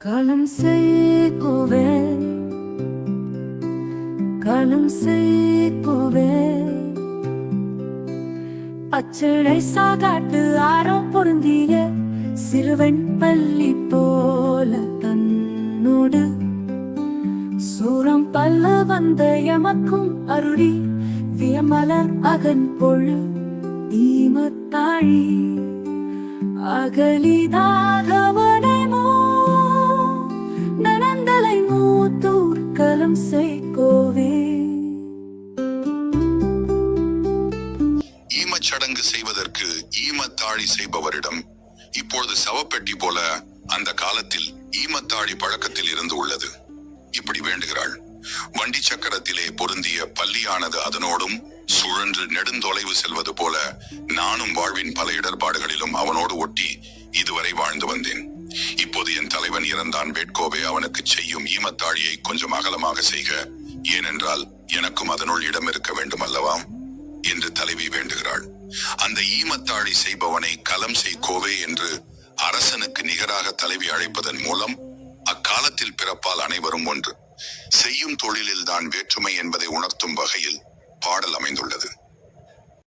களம் செய்கோவே களம் செய்கோவே. அச்சடை சாகாட்டு ஆரம் பொருந்திய சிறுவன் பள்ளி போல தன்னோடு. சூரம் பல்ல வந்த எமக்கும் அருடி வியமலர் அகன் பொழு தீமத்தாழி அகலிதாக நனந்தலை மூத்தூர் கலம் செய்கோவே. ஈமச் சடங்கு செய்வதற்கு ஈமத்தாழி செய்பவரிடம் இப்பொழுது சவப்பெட்டி போல அந்த காலத்தில் ஈமத்தாழி பழக்கத்தில் இருந்து உள்ளது. இப்படி வேண்டுகிறாள். வண்டி சக்கரத்திலே பொருந்திய பள்ளியானது அதனோடும் சுழன்று நெடுந்தொலைவு செல்வது போல நானும் வாழ்வின் பல இடர்பாடுகளிலும் அவனோடு ஒட்டி இதுவரை வாழ்ந்து வந்தேன். இப்போது இறந்தான் வேட்கோவே அவனுக்கு செய்யும் ஈமத்தாழியை கொஞ்சம் அகலமாக செய்க. ஏனென்றால் எனக்கும் அதனுள் இடம் இருக்க வேண்டும் அல்லவாம் என்று தலைவி வேண்டுகிறாள். அந்த ஈமத்தாழி செய்பவனை கலம் செய்கோவே என்று அரசனுக்கு நிகராக தலைவி அழைப்பதன் மூலம் அக்காலத்தில் பிறப்பால் அனைவரும் ஒன்று. செய்யும் தொழிலில்தான் வேற்றுமை என்பதை உணர்த்தும் வகையில் பாடல் அமைந்துள்ளது.